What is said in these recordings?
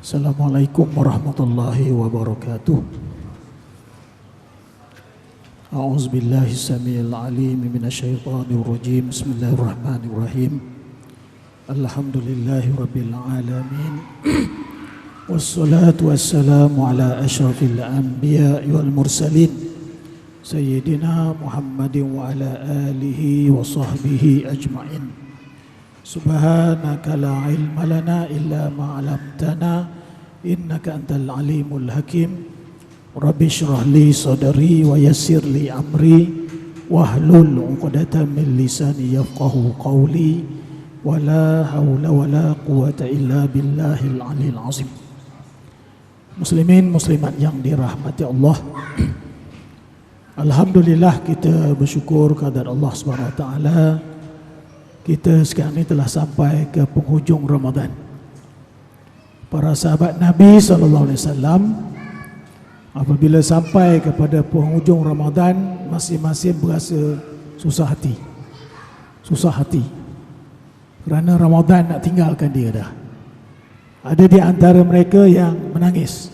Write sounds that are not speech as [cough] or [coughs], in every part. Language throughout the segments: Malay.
Assalamualaikum warahmatullahi wabarakatuh. أعوذ بالله السميع العليم من الشيطان الرجيم بسم الله الرحمن الرحيم الحمد لله رب العالمين والصلاة والسلام على أشرف الأنبياء والمرسلين سيدنا محمد وعلى آله وصحبه أجمعين Subhanaka la ilma lana illa ma 'allamtana innaka antal alimul hakim. Rabbi shrah li sadri wa yassir li amri wahlul 'uqdatam min lisani yafqahu qawli Wala hawla wa quwwata illa billahil aliyil 'azim. Muslimin muslimat yang dirahmati Allah. Alhamdulillah kita bersyukur kepada Allah Subhanahu wa ta'ala kita sekarang ini telah sampai ke penghujung Ramadan. Para sahabat Nabi SAW Apabila sampai kepada penghujung Ramadan Masing-masing berasa susah hati. Susah hati. Kerana Ramadan nak tinggalkan dia dah. Ada di antara mereka yang menangis.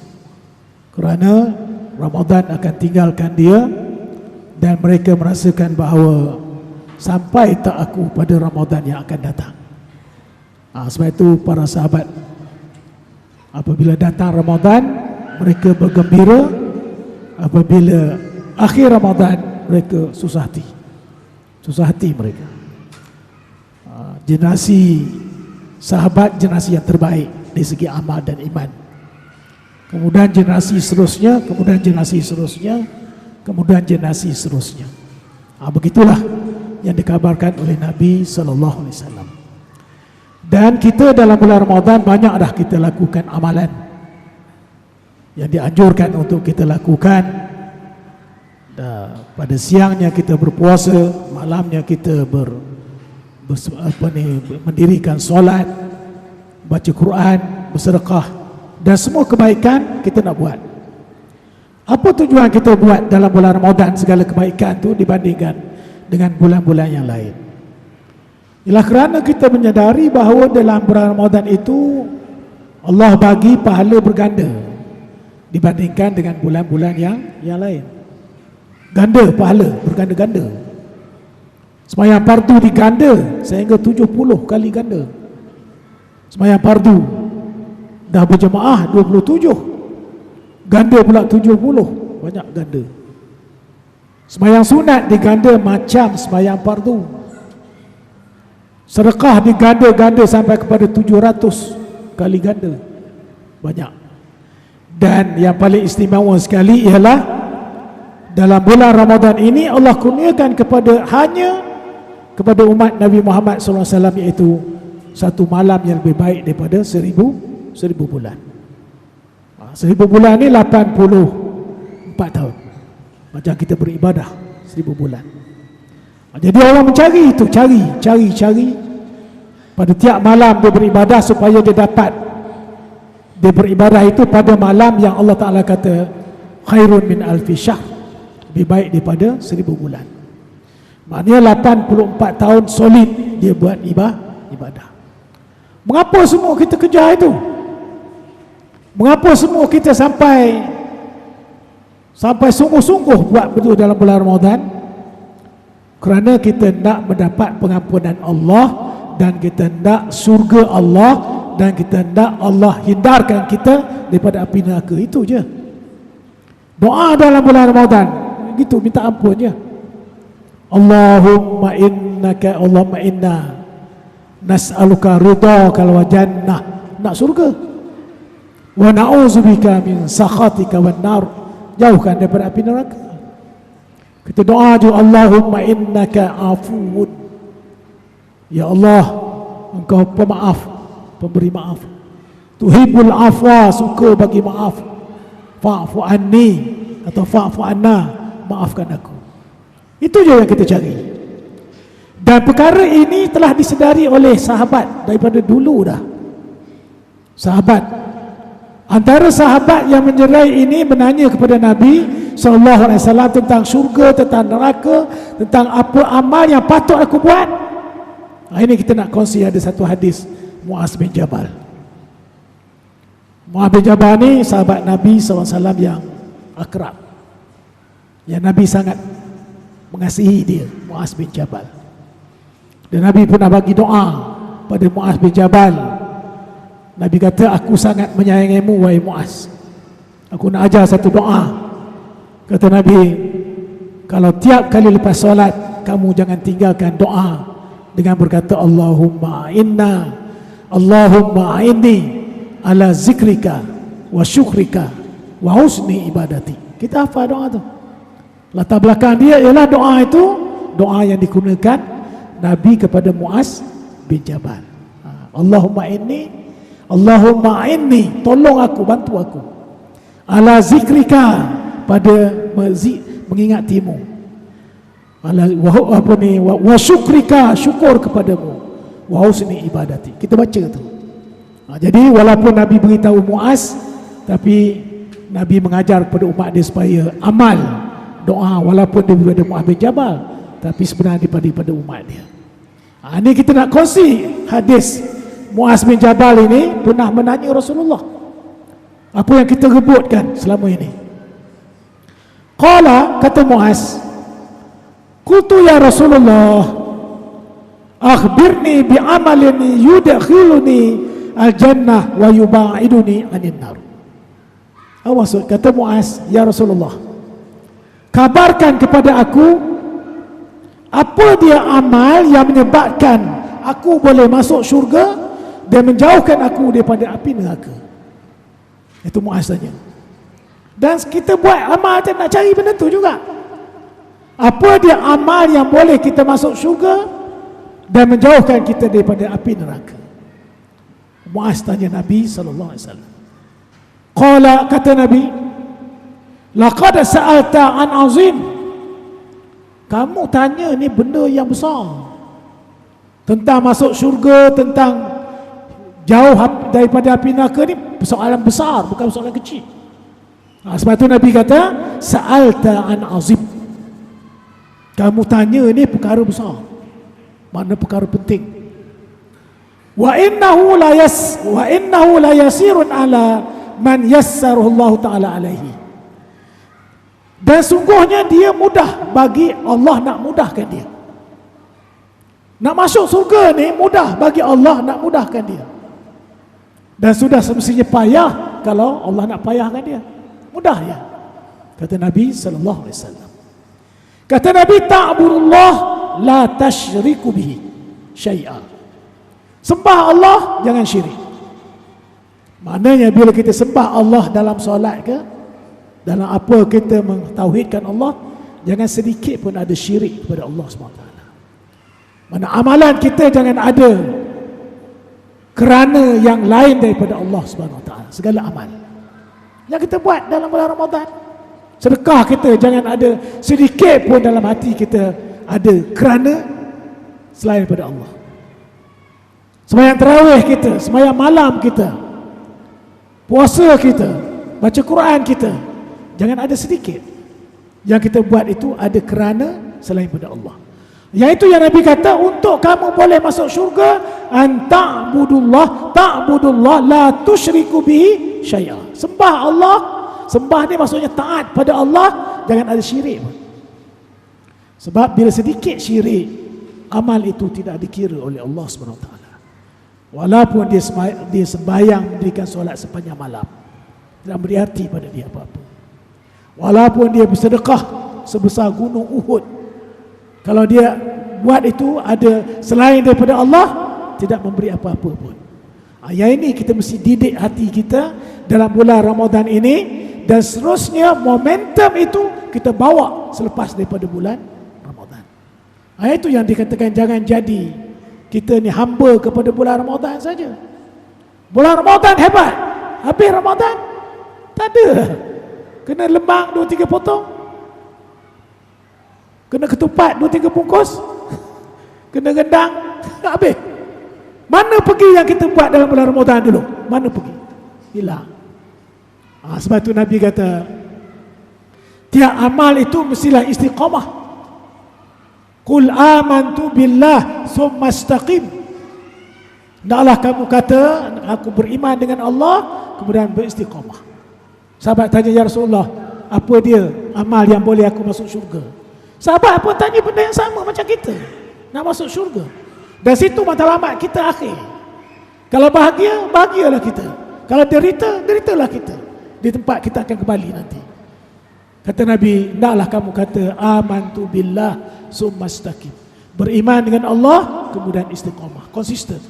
Kerana Ramadan akan tinggalkan dia Dan mereka merasakan bahawa Sampai tak aku pada Ramadan yang akan datang. Ha, Sebab itu para sahabat Apabila datang Ramadan mereka bergembira. Apabila akhir Ramadan mereka susah hati. Susah hati mereka. Ha, generasi sahabat generasi yang terbaik dari segi amal dan iman. Kemudian generasi seterusnya kemudian generasi seterusnya kemudian generasi seterusnya. Ha, begitulah yang dikabarkan oleh Nabi sallallahu alaihi wasallam. Dan kita dalam bulan Ramadan banyak dah kita lakukan amalan yang dianjurkan untuk kita lakukan. Pada siangnya kita berpuasa malamnya kita ber, ber apa ni mendirikan solat baca Quran bersedekah dan semua kebaikan kita nak buat. Apa tujuan kita buat dalam bulan Ramadan segala kebaikan tu dibandingkan dengan bulan-bulan yang lain ialah kerana kita menyadari bahawa dalam bulan Ramadan itu Allah bagi pahala berganda dibandingkan dengan bulan-bulan yang yang lain. Ganda pahala, berganda-ganda. Semayang fardu diganda sehingga 70 kali ganda. Semayang fardu dah berjemaah 27. Ganda pula 70, banyak ganda. Semayang sunat diganda macam semayang fardu. Sedekah diganda-ganda sampai kepada 700 kali ganda. Banyak. Dan yang paling istimewa sekali ialah dalam bulan Ramadan ini Allah kurniakan kepada hanya kepada umat Nabi Muhammad SAW iaitu satu malam yang lebih baik daripada seribu seribu bulan. Ha, seribu bulan ni 84 tahun. Macam kita beribadah seribu bulan. Jadi orang mencari itu, cari, cari, cari. Pada tiap malam dia beribadah supaya dia dapat. Dia beribadah itu pada malam yang Allah Ta'ala kata khairun min alfi syahr. Lebih baik daripada seribu bulan. Maknanya 84 tahun solid dia buat ibadah. Mengapa semua kita kejar itu? Mengapa semua kita sampai sampai sungguh-sungguh buat betul dalam bulan Ramadan. Kerana kita nak mendapat pengampunan Allah dan kita nak surga Allah dan kita hendak Allah hindarkan kita daripada api neraka. Itu je. Doa dalam bulan Ramadan. Gitu minta ampun je. Allahumma innaka Allahumma inna. Nas'aluka ridhaka wal jannah. Nak surga. Wa na'udzubika min sakhatika wan nar jauhkan daripada api neraka. Kita doa je Allahumma innaka afuwun. Ya Allah engkau pemaaf pemberi maaf. Tuhibul afwa suka bagi maaf. Fa'fu anni atau fa'fu anna maafkan aku. Itu je yang kita cari. Dan perkara ini telah disedari oleh sahabat daripada dulu dah. Sahabat antara sahabat yang menjerai ini menanya kepada Nabi SAW tentang syurga, tentang neraka, tentang apa amal yang patut aku buat. Nah, ini kita nak kongsi ada satu hadis Muaz bin Jabal. Muaz bin Jabal ni sahabat Nabi SAW yang akrab. Yang Nabi sangat mengasihi dia, Muaz bin Jabal. Dan Nabi pernah bagi doa pada Muaz bin Jabal. Nabi kata, aku sangat menyayangimu, wahai Muaz. Aku nak ajar satu doa. Kata Nabi, kalau tiap kali lepas solat, kamu jangan tinggalkan doa dengan berkata Allahumma inna Allahumma inni ala zikrika wa syukrika wa husni ibadati. Kita apa doa tu? Latar belakang dia ialah doa itu doa yang digunakan Nabi kepada Muaz bin Jabal. Ha, Allahumma inni Allahumma inni tolong aku bantu aku. Ala zikrika pada mengingatimu. Ala wa apa ni wa, wa syukrika syukur kepadamu. Wa husni ibadati. Kita baca tu. Ha, jadi walaupun Nabi beritahu Muaz tapi Nabi mengajar kepada umat dia supaya amal doa walaupun dia berada bin Jabal tapi sebenarnya daripada, daripada umat dia. Ha, ini kita nak kongsi hadis Muaz bin Jabal ini pernah menanya Rasulullah apa yang kita rebutkan selama ini. Qala kata Muaz Qultu ya Rasulullah akhbirni bi amalin yudkhiluni al-jannah wa yuba'iduni anin nar. Maksud? Kata Muaz, Ya Rasulullah, kabarkan kepada aku apa dia amal yang menyebabkan aku boleh masuk syurga dan menjauhkan aku daripada api neraka. Itu Muaz tanya. Dan kita buat amal kita nak cari benda tu juga. Apa dia amal yang boleh kita masuk syurga dan menjauhkan kita daripada api neraka? Muaz tanya Nabi sallallahu alaihi wasallam. Qala kata Nabi, laqad sa'alta an azim. Kamu tanya ni benda yang besar. Tentang masuk syurga, tentang jauh daripada api neraka ni persoalan besar, bukan persoalan kecil. Ha, sebab tu Nabi kata, sa'alta an azim. Kamu tanya ni perkara besar. Mana perkara penting wa innahu la yas wa innahu la yasirun ala man yassarahu Allah taala alaihi dan sungguhnya dia mudah bagi Allah nak mudahkan dia nak masuk surga ni mudah bagi Allah nak mudahkan dia dan sudah semestinya payah kalau Allah nak payahkan dia mudah ya kata Nabi sallallahu alaihi wasallam kata Nabi ta'budullah la tashriku bihi syai'a Sembah Allah jangan syirik. Maknanya bila kita sembah Allah dalam solat ke dalam apa kita mentauhidkan Allah jangan sedikit pun ada syirik kepada Allah SWT. Mana amalan kita jangan ada kerana yang lain daripada Allah SWT. Segala amal. Yang kita buat dalam bulan Ramadan. Sedekah kita jangan ada sedikit pun dalam hati kita ada kerana selain daripada Allah. Semayang terawih kita, semayang malam kita, puasa kita, baca Quran kita, jangan ada sedikit. Yang kita buat itu ada kerana selain pada Allah. Yang itu yang Nabi kata untuk kamu boleh masuk syurga anta'budullah ta'budullah la tusyriku bihi syai'a. Sembah Allah, sembah ni maksudnya taat pada Allah, jangan ada syirik. Sebab bila sedikit syirik, amal itu tidak dikira oleh Allah taala. Walaupun dia sembahyang mendirikan solat sepanjang malam. Tidak beri arti pada dia apa-apa. Walaupun dia bersedekah sebesar gunung Uhud. Kalau dia buat itu ada selain daripada Allah tidak memberi apa-apa pun. Ah, yang ini kita mesti didik hati kita dalam bulan Ramadan ini dan seterusnya momentum itu kita bawa selepas daripada bulan Ramadan. Ah, itu yang dikatakan jangan jadi kita ni hamba kepada bulan Ramadan saja. Bulan Ramadan hebat. Habis Ramadan tak ada. Kena lembang dua tiga potong. Kena ketupat dua tiga bungkus. [laughs] Kena gendang [laughs] habis. Mana pergi yang kita buat dalam bulan Ramadan dulu? Mana pergi? Hilang. Ha, sebab tu Nabi kata tiap amal itu mestilah istiqamah. Qul amantu billah summa istaqim. Hendaklah kamu kata aku beriman dengan Allah kemudian beristiqamah. Sahabat tanya ya Rasulullah, apa dia amal yang boleh aku masuk syurga? Sahabat apa tanya benda yang sama macam kita. Nak masuk syurga. Dan situ matlamat kita akhir. Kalau bahagia, bahagialah kita. Kalau derita, deritalah kita. Di tempat kita akan kembali nanti. Kata Nabi, naklah kamu kata amantu billah summa istaqim. Beriman dengan Allah kemudian istiqamah, konsisten.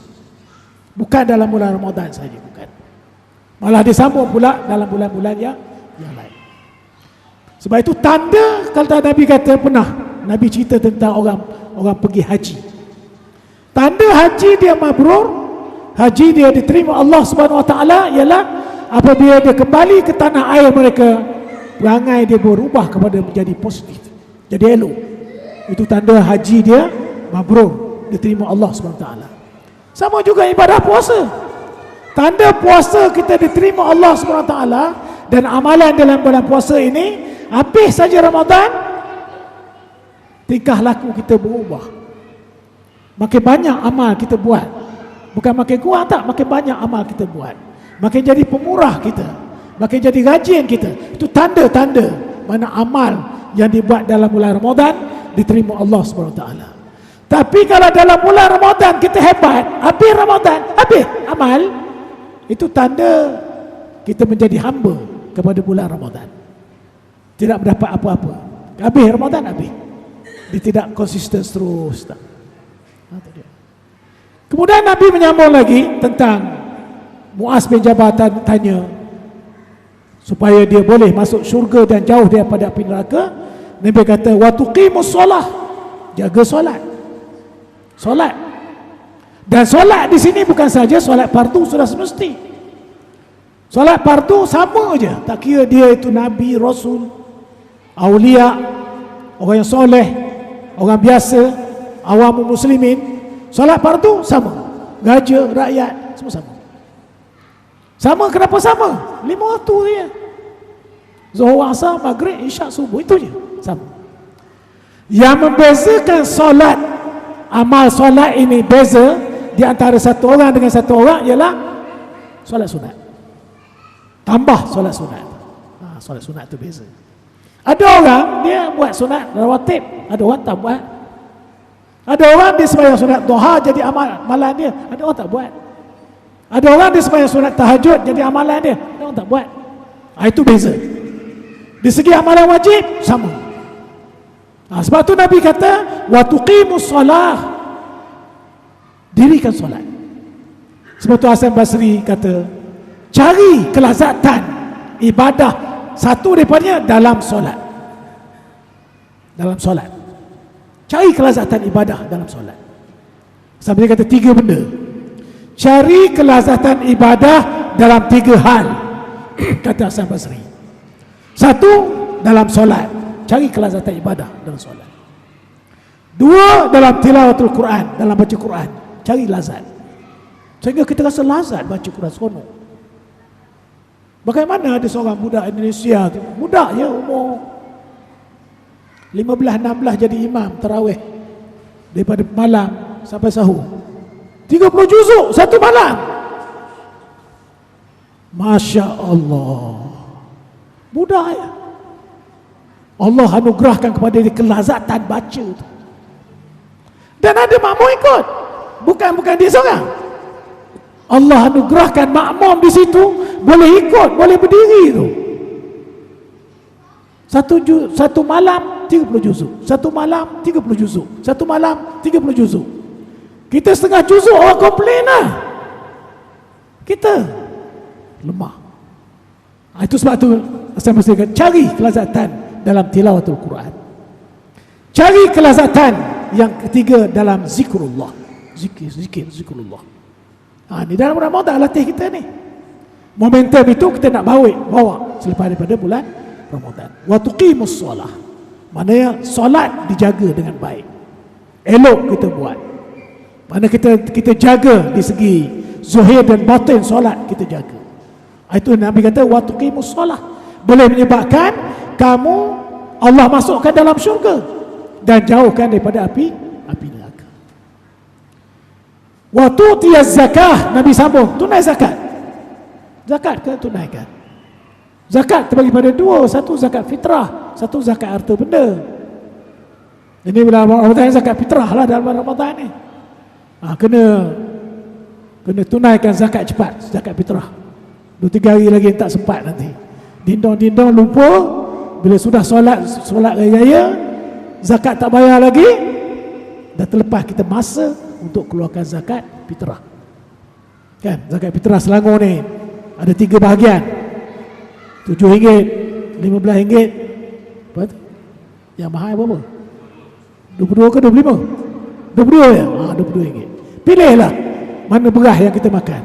Bukan dalam bulan Ramadan saja, bukan. Malah disambung pula dalam bulan-bulan yang. Sebab itu tanda kalau Nabi kata pernah Nabi cerita tentang orang orang pergi haji. Tanda haji dia mabrur, haji dia diterima Allah Subhanahu Wa Taala ialah apabila dia kembali ke tanah air mereka, perangai dia berubah kepada menjadi positif, jadi elok. Itu tanda haji dia mabrur, diterima Allah Subhanahu Wa Taala. Sama juga ibadah puasa. Tanda puasa kita diterima Allah Subhanahu Wa Taala dan amalan dalam bulan puasa ini habis saja Ramadan tingkah laku kita berubah. Makin banyak amal kita buat. Bukan makin kurang tak Makin banyak amal kita buat. Makin jadi pemurah kita Makin jadi rajin kita. Itu tanda-tanda Mana amal yang dibuat dalam bulan Ramadan Diterima Allah SWT Tapi kalau dalam bulan Ramadan kita hebat Habis Ramadan Habis amal Itu tanda Kita menjadi hamba Kepada bulan Ramadan Tidak mendapat apa-apa Habis Ramadan habis Dia tidak konsisten terus tak Ha, Kemudian Nabi menyambung lagi tentang Muaz bin Jabal tanya supaya dia boleh masuk syurga dan jauh daripada api neraka. Nabi kata wa tuqimus solah. Jaga solat. Solat. Dan solat di sini bukan saja solat fardu sudah semesti. Solat fardu sama aja. Tak kira dia itu nabi, rasul, aulia, orang yang soleh, orang biasa, awam muslimin. Solat fardu sama. Raja rakyat semua sama. Sama kenapa sama? Lima waktu dia zuhur asar maghrib isyak subuh. Itu je. Sama. Yang membezakan solat amal solat ini beza di antara satu orang dengan satu orang ialah solat sunat tambah solat sunat ha, solat sunat itu beza ada orang dia buat sunat rawatib ada orang tak buat ada orang dia sembahyang sunat duha jadi amal dia, ada orang tak buat. Ada orang dia sembahyang sunat tahajud jadi amalan dia, ada orang tak buat. Ha, itu beza. Di segi amalan wajib sama. Ha, sebab tu Nabi kata wa tuqimus solah. Dirikan solat. Sebab tu Hasan Basri kata cari kelazatan ibadah satu daripadanya dalam solat. Dalam solat. Cari kelazatan ibadah dalam solat. Sampai dia kata tiga benda. Cari kelazatan ibadah dalam tiga hal. [clears throat] kata Hasan Basri. Satu, dalam solat. Cari kelazatan ibadah dalam solat. Dua, dalam tilawatul Quran. Dalam baca Quran. Cari lazat. Sehingga kita rasa lazat baca Quran seronok. Bagaimana ada seorang budak Indonesia tu? Budak ya umur 15-16 jadi imam terawih daripada malam sampai sahur. 30 juzuk satu malam. Masya Allah. Mudah ya. Allah anugerahkan kepada dia kelazatan baca tu. dan ada makmum ikut. Bukan bukan dia seorang Allah anugerahkan makmum di situ boleh ikut boleh berdiri tu satu ju, satu malam 30 juzuk. Satu malam 30 juzuk. Satu malam 30 juzuk. Kita setengah juzuk orang komplain lah. Kita lemah. Ha, itu sebab tu saya mesti kata, cari kelazatan dalam tilawatul Quran. Cari kelazatan yang ketiga dalam zikrullah. Zikir, zikir, zikrullah. Ha, ni dalam Ramadan latih kita ni. Momentum itu kita nak bawa, bawa selepas daripada bulan Ramadan. Wa tuqimus solah. Maknanya solat dijaga dengan baik. Elok kita buat. Mana kita kita jaga di segi zuhir dan batin solat kita jaga. Itu Nabi kata wa tuqimus solah. Boleh menyebabkan kamu Allah masukkan dalam syurga dan jauhkan daripada api. Wa tu'tiyaz zakah Nabi sambung tunai zakat. Zakat kena tunaikan. Zakat terbagi pada dua, satu zakat fitrah, satu zakat harta benda. Ini bulan Ramadan zakat fitrah lah dalam Ramadan ni. Ha, kena kena tunaikan zakat cepat, zakat fitrah. Dua tiga hari lagi tak sempat nanti. Dindong-dindong lupa bila sudah solat solat raya zakat tak bayar lagi dah terlepas kita masa untuk keluarkan zakat fitrah. Kan? Zakat fitrah Selangor ni ada tiga bahagian. Tujuh ringgit Lima belas ringgit? Yang mahal berapa? Dua puluh dua ke dua puluh lima? Dua puluh dua ya? Haa dua puluh dua ringgit Pilihlah Mana beras yang kita makan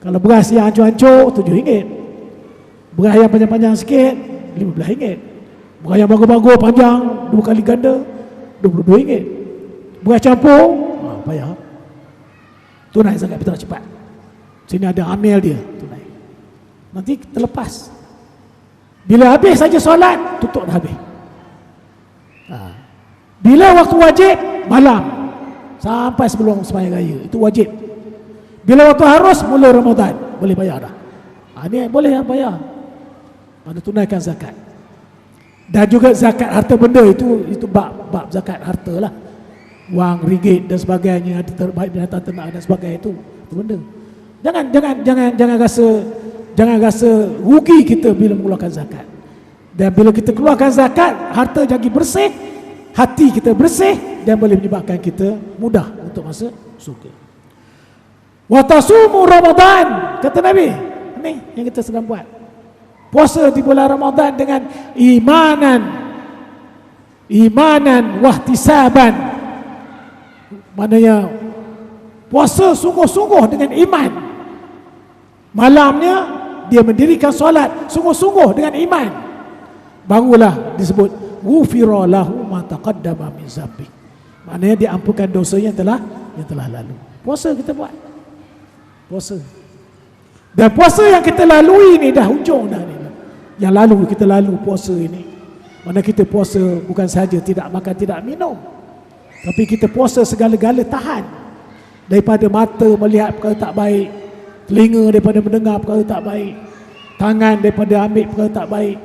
Kalau beras yang hancur-hancur Tujuh ringgit Beras yang panjang-panjang sikit Lima belas ringgit Beras yang bagus-bagus panjang Dua kali ganda Dua puluh dua ringgit Beras campur payah Tunai zakat fitrah cepat Sini ada amil dia Tunai Nanti terlepas bila habis saja solat, tutup dah habis. Ha. Bila waktu wajib, malam. Sampai sebelum sembahyang raya. Itu wajib. Bila waktu harus, mula Ramadan. Boleh bayar dah. Ha, ini boleh yang bayar. Mana tunaikan zakat. Dan juga zakat harta benda itu itu bab bab zakat harta lah. Wang, ringgit dan sebagainya, terbaik binatang ternak dan sebagainya itu, benda. Jangan jangan jangan jangan rasa Jangan rasa rugi kita bila mengeluarkan zakat. Dan bila kita keluarkan zakat, harta jadi bersih, hati kita bersih dan boleh menyebabkan kita mudah untuk masuk surga. Wa tasumu Ramadan, kata Nabi. Ini yang kita sedang buat. Puasa di bulan Ramadan dengan imanan imanan wahtisaban. Maknanya puasa sungguh-sungguh dengan iman. Malamnya dia mendirikan solat sungguh-sungguh dengan iman. Barulah disebut ghufira lahu ma taqaddama min zambi maknanya diampunkan dosa yang telah yang telah lalu. Puasa kita buat. Puasa. Dan puasa yang kita lalui ni dah hujung dah ni. Yang lalu kita lalu puasa ini. Mana kita puasa bukan saja tidak makan tidak minum tapi kita puasa segala-gala tahan. Daripada mata melihat perkara tak baik telinga daripada mendengar perkara tak baik tangan daripada ambil perkara tak baik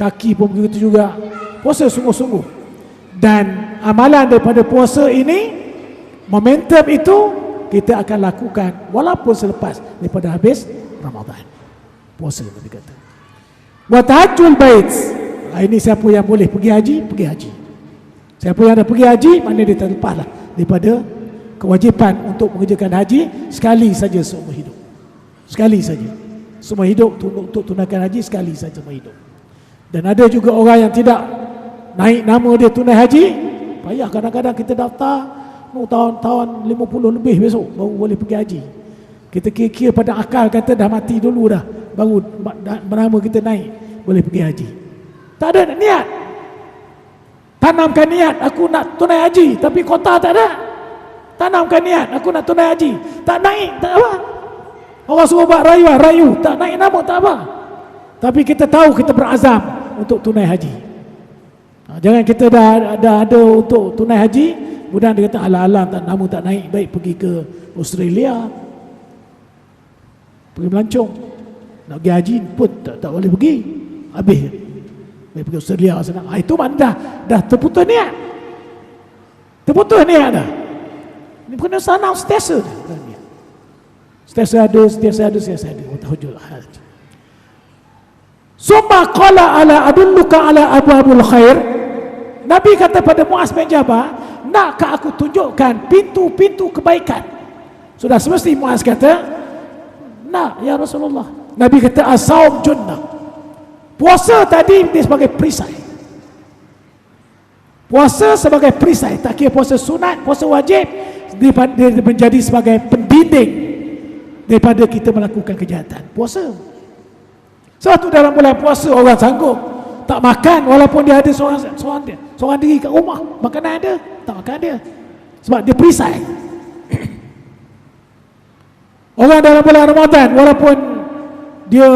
kaki pun begitu juga. Puasa sungguh-sungguh. Dan amalan daripada puasa ini momentum itu kita akan lakukan walaupun selepas daripada habis Ramadan. Puasa Nabi kata. Wa tahajjul bait. Ini siapa yang boleh pergi haji pergi haji siapa yang dah pergi haji mana dia terlepaslah daripada kewajipan untuk mengerjakan haji sekali saja seumur hidup Sekali saja. Semua hidup untuk tunaikan haji sekali saja semua hidup. Dan ada juga orang yang tidak naik nama dia tunai haji. Payah kadang-kadang kita daftar oh, tahun-tahun 50 lebih besok baru boleh pergi haji. Kita kira-kira pada akal kata dah mati dulu dah baru bernama kita naik boleh pergi haji. Tak ada niat. Tanamkan niat aku nak tunai haji tapi kota tak ada. Tanamkan niat aku nak tunai haji. Tak naik tak apa. Orang suruh buat rayu, rayu. Tak naik nama, tak apa. Tapi kita tahu kita berazam untuk tunai haji. Ha, jangan kita dah, dah ada untuk tunai haji, kemudian dia kata, ala-ala tak nama tak naik, baik pergi ke Australia. Pergi melancong. Nak pergi haji pun tak, tak boleh pergi. Habis. Baik pergi Australia sana. Ha, itu mana dah, dah terputus niat. Terputus niat dah. Ini kena sanau stesen. Setiap ada, setiap ada, setiap ada. Tahujul hajj. Summa qala ala adulluka ala abwabul khair. Nabi kata pada Muaz bin Jabal, nakkah aku tunjukkan pintu-pintu kebaikan? Sudah semesti Muaz kata, nak ya Rasulullah. Nabi kata asaum junnah. Puasa tadi dia sebagai perisai. Puasa sebagai perisai, tak kira puasa sunat, puasa wajib, dia menjadi sebagai pendidik daripada kita melakukan kejahatan. Puasa. Satu dalam bulan puasa orang sanggup tak makan walaupun dia ada seorang seorang, dia, seorang diri kat rumah. Makanan ada tak makan dia. Sebab dia perisai. [coughs] Orang dalam bulan Ramadan walaupun dia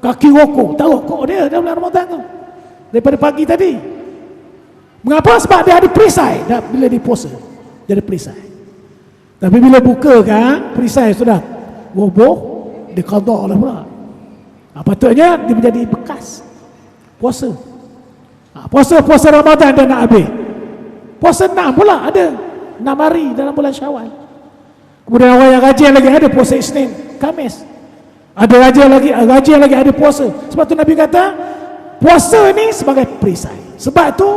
kaki rokok tak rokok dia dalam bulan Ramadan tu. Daripada pagi tadi. Mengapa? Sebab dia ada perisai bila dia puasa. Dia ada perisai. Tapi bila buka kan, perisai sudah. Roboh, dia qada lah pula. Ha, patutnya dia menjadi bekas puasa. Ha, puasa puasa Ramadan dia nak habis. Puasa enam pula ada enam hari dalam bulan syawal. Kemudian orang yang rajin lagi ada puasa Isnin Kamis ada rajin lagi rajin lagi ada puasa. Sebab tu Nabi kata puasa ni sebagai perisai. Sebab tu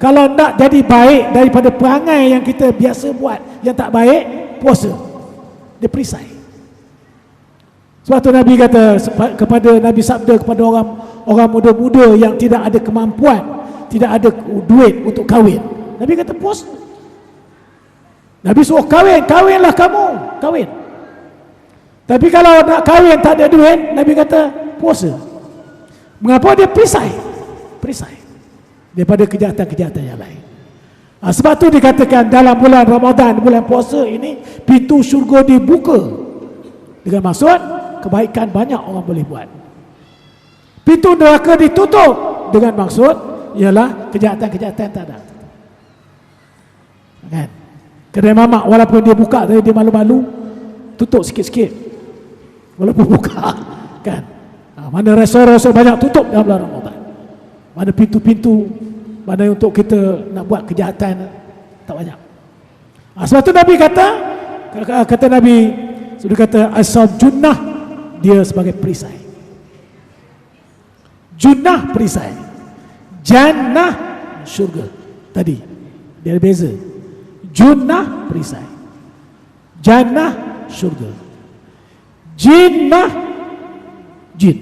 kalau nak jadi baik daripada perangai yang kita biasa buat yang tak baik puasa. Dia perisai. Sebab tu Nabi kata kepada Nabi sabda kepada orang orang muda-muda yang tidak ada kemampuan tidak ada duit untuk kahwin. Nabi kata puasa. Nabi suruh kahwin kahwinlah kamu. Kahwin tapi kalau nak kahwin tak ada duit Nabi kata puasa. Mengapa dia perisai? Perisai. Daripada kejahatan-kejahatan yang lain. Ha, sebab tu dikatakan dalam bulan Ramadan bulan puasa ini pintu syurga dibuka. Dengan maksud kebaikan banyak orang boleh buat. Pintu neraka ditutup. Dengan maksud ialah kejahatan-kejahatan tak ada. Kan? Kedai mamak walaupun dia buka tapi dia malu-malu tutup sikit-sikit walaupun [laughs] buka kan? Ha, mana restoran-restoran banyak tutup dalam bulan Ramadan. Mana pintu-pintu mana untuk kita nak buat kejahatan tak banyak. Ha, sebab tu Nabi kata kata Nabi sudah kata asal junnah dia sebagai perisai. Junnah perisai. Jannah syurga. Tadi Dia beza. Junnah perisai. Jannah syurga Jinnah Jin.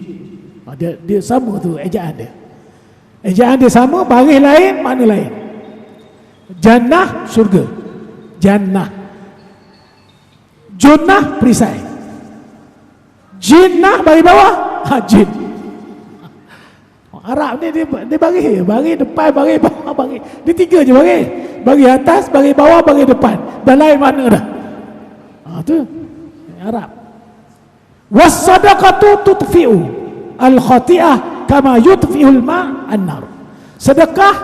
Oh, dia, dia sama tu ejaan dia. Ejaan dia sama Baris lain Mana lain? Jannah syurga. Jannah. Junnah perisai. Jinnah bagi bawah. Ha, Jin. Arab ni dia, dia bagi Bagi depan, bagi bawah, bagi Dia tiga je bagi Bagi atas, bagi bawah, bagi depan. Dan lain mana dah. Ha, tu. Arab Wassadaqatu tutfi'u Al-khati'ah Kama yutfi'ul ma'an-nar Sedekah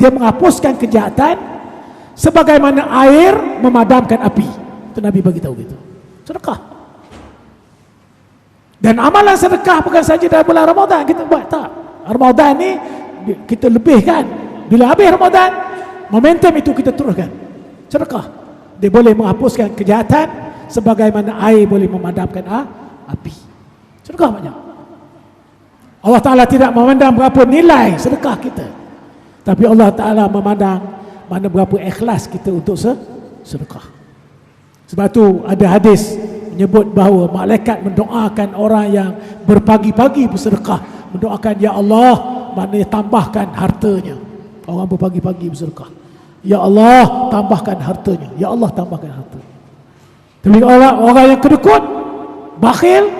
Dia menghapuskan kejahatan Sebagaimana air Memadamkan api Itu Nabi bagi tahu gitu Sedekah dan amalan sedekah bukan saja dalam bulan Ramadan kita buat tak. Ramadan ni kita lebihkan. Bila habis Ramadan, momentum itu kita teruskan. Sedekah. Dia boleh menghapuskan kejahatan sebagaimana air boleh memadamkan ah, api. Sedekah banyak. Allah Ta'ala tidak memandang berapa nilai sedekah kita. Tapi Allah Ta'ala memandang mana berapa ikhlas kita untuk sedekah. Sebab tu ada hadis menyebut bahawa malaikat mendoakan orang yang berpagi-pagi bersedekah mendoakan ya Allah maknanya tambahkan hartanya orang berpagi-pagi bersedekah ya Allah tambahkan hartanya ya Allah tambahkan hartanya tapi orang orang yang kedekut bakhil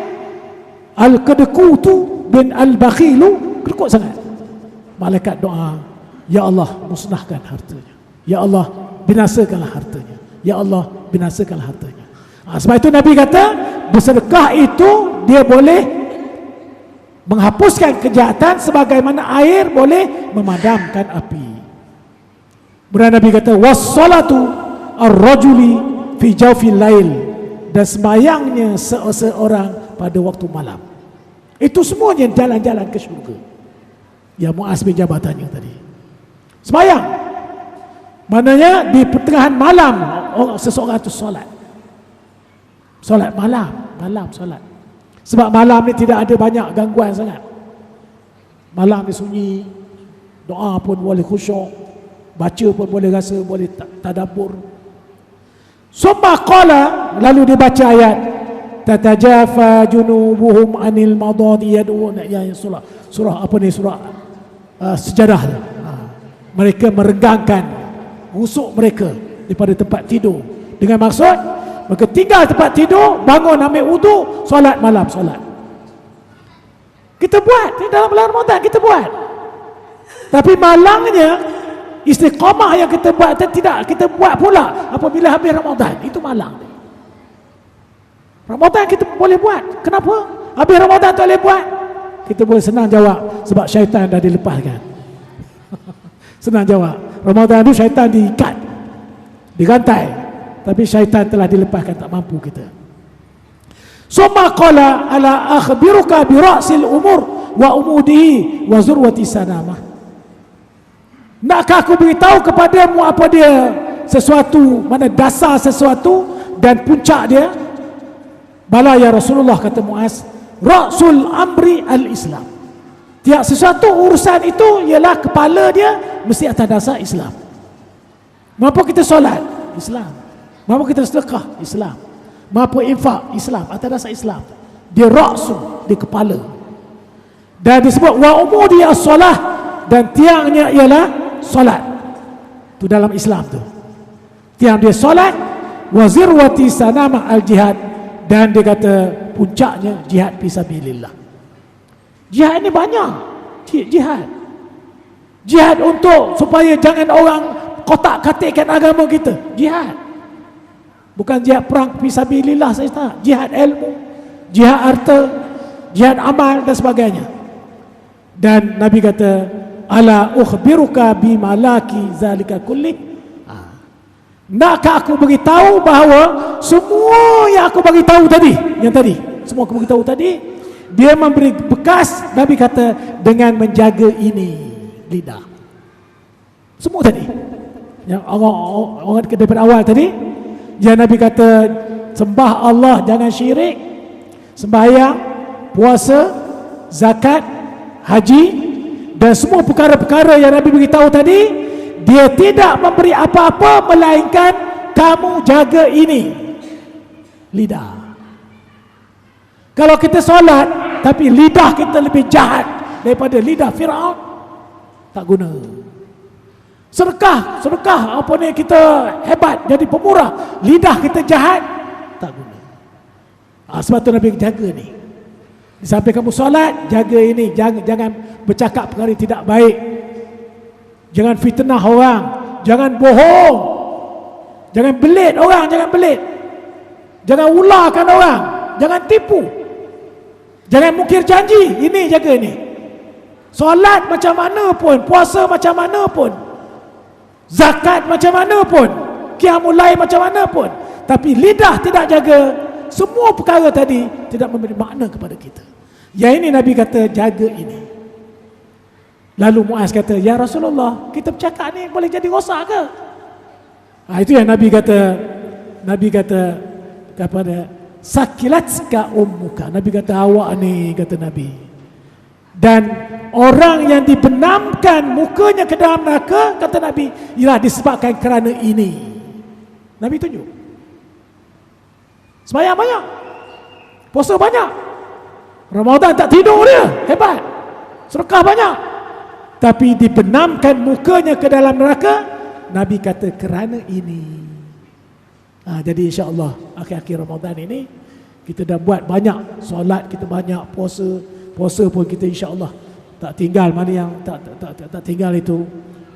al kedekutu bin al bakhilu kedekut sangat. Malaikat doa ya Allah musnahkan hartanya. Ya Allah binasakanlah hartanya. Ya Allah binasakanlah hartanya. Ha, sebab itu Nabi kata bersedekah itu dia boleh menghapuskan kejahatan sebagaimana air boleh memadamkan api. Kemudian Nabi kata wassalatu ar-rajuli fi jawfil lail dan sembahyangnya seseorang pada waktu malam. Itu semuanya jalan-jalan ke syurga. Ya Muaz bin jabatannya tadi. Sembahyang. Maknanya di pertengahan malam orang seseorang itu solat. Solat malam, malam solat. Sebab malam ni tidak ada banyak gangguan sangat. Malam ni sunyi, doa pun boleh khusyuk, baca pun boleh rasa boleh tadabbur. Summa qala lalu dibaca ayat tatajafa junubuhum anil madadi yad'un ya, ya surah. Surah apa ni? Surah uh, sejarah uh, mereka merenggangkan rusuk mereka daripada tempat tidur. Dengan maksud Maka tinggal tempat tidur, bangun ambil wudu, solat malam solat. Kita buat di dalam bulan Ramadan kita buat. Tapi malangnya istiqamah yang kita buat tidak kita buat pula apabila habis Ramadan. Itu malang. Ramadan kita boleh buat. Kenapa? Habis Ramadan tak boleh buat. Kita boleh senang jawab sebab syaitan dah dilepaskan. [laughs] senang jawab. Ramadan itu syaitan diikat. Digantai. Tapi syaitan telah dilepaskan tak mampu kita. summa qala ala akhbiruka bi ra'sil umur wa umudihi wa zurwati sanamah nakkah aku beritahu kepadamu apa dia sesuatu mana dasar sesuatu dan puncak dia bala ya Rasulullah kata Muaz ra'sul amri al-islam tiap sesuatu urusan itu ialah kepala dia mesti atas dasar Islam Mengapa kita solat? Islam. Mengapa kita sedekah? Islam. Mengapa infak? Islam. Atas dasar Islam. Dia raksu di kepala. Dan disebut wa umudi as-solah dan tiangnya ialah solat. Itu dalam Islam tu. Tiang dia solat wa zirwati sanama al-jihad dan dia kata puncaknya jihad fisabilillah. Jihad ini banyak. Jihad. Jihad untuk supaya jangan orang kotak katikkan agama kita jihad bukan jihad perang fisabilillah saya tak jihad ilmu jihad harta jihad amal dan sebagainya dan nabi kata ala ukhbiruka bimalaki zalika kulli ha. nakkah aku beritahu bahawa semua yang aku beritahu tadi yang tadi semua aku beritahu tadi dia memberi bekas nabi kata dengan menjaga ini lidah. Semua tadi. Yang orang orang daripada awal tadi yang Nabi kata sembah Allah jangan syirik sembahyang puasa zakat haji dan semua perkara-perkara yang Nabi beritahu tadi dia tidak memberi apa-apa melainkan kamu jaga ini lidah kalau kita solat tapi lidah kita lebih jahat daripada lidah Firaun tak guna Sedekah, sedekah apa ni kita hebat jadi pemurah. Lidah kita jahat tak guna. Ha, sebab tu Nabi jaga ni. Sampai kamu solat, jaga ini, jangan jangan bercakap perkara tidak baik. Jangan fitnah orang, jangan bohong. Jangan belit orang, jangan belit. Jangan ulahkan orang, jangan tipu. Jangan mungkir janji, ini jaga ni. Solat macam mana pun, puasa macam mana pun, Zakat macam mana pun Qiyamulai macam mana pun Tapi lidah tidak jaga Semua perkara tadi Tidak memberi makna kepada kita Yang ini Nabi kata jaga ini Lalu Muaz kata Ya Rasulullah Kita bercakap ni boleh jadi rosak ke ha, Itu yang Nabi kata Nabi kata Kepada Sakilatska ummuka Nabi kata awak ni Kata Nabi Dan Orang yang dibenamkan mukanya ke dalam neraka kata Nabi ialah disebabkan kerana ini. Nabi tunjuk. Sembahyang banyak. Puasa banyak. Ramadan tak tidur dia. Hebat. Sedekah banyak. Tapi dibenamkan mukanya ke dalam neraka Nabi kata kerana ini. Ha, jadi insya-Allah akhir-akhir Ramadan ini kita dah buat banyak solat kita banyak puasa puasa pun kita insya-Allah tak tinggal mana yang tak tak, tak, tak, tak tinggal itu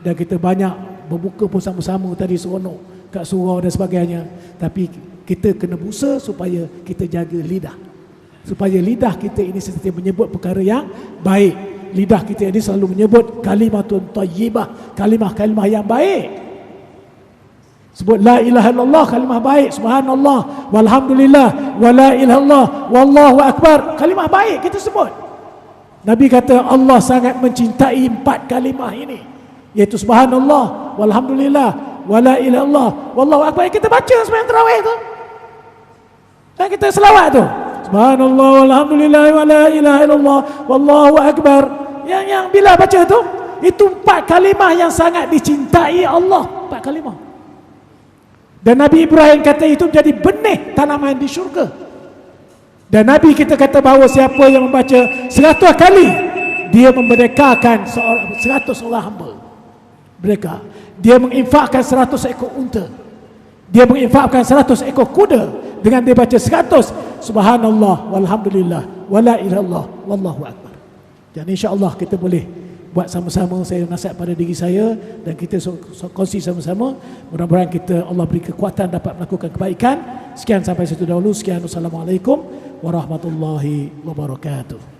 dan kita banyak berbuka pun sama-sama tadi seronok kat surau dan sebagainya tapi kita kena busa supaya kita jaga lidah supaya lidah kita ini sentiasa menyebut perkara yang baik. Lidah kita ini selalu menyebut kalimatun tayyibah kalimah-kalimah yang baik. Sebut la ilaha illallah kalimah baik. Subhanallah walhamdulillah wala ilaha illallah wallahu akbar. Kalimah baik kita sebut. Nabi kata Allah sangat mencintai empat kalimah ini. Iaitu subhanallah Walhamdulillah Wala ilallah Wallahu akbar. Kita baca semayang terawih tu. Dan kita selawat tu Subhanallah Walhamdulillah Wala ilaha illallah Wallahu akbar. Yang, yang bila baca tu Itu empat kalimah yang sangat dicintai Allah. Empat kalimah. Dan Nabi Ibrahim kata itu menjadi benih tanaman di syurga. Dan Nabi kita kata bahawa siapa yang membaca seratus kali dia memerdekakan seratus orang hamba. Mereka. Dia menginfakkan seratus ekor unta. Dia menginfakkan seratus ekor kuda dengan dia baca seratus. Subhanallah walhamdulillah wala ilallah wallahu akbar. Dan insya-Allah kita boleh buat sama-sama saya nasihat pada diri saya dan kita kongsi sama-sama. Mudah-mudahan kita Allah beri kekuatan dapat melakukan kebaikan. Sekian sampai situ dahulu. Sekian. Wassalamualaikum warahmatullahi wabarakatuh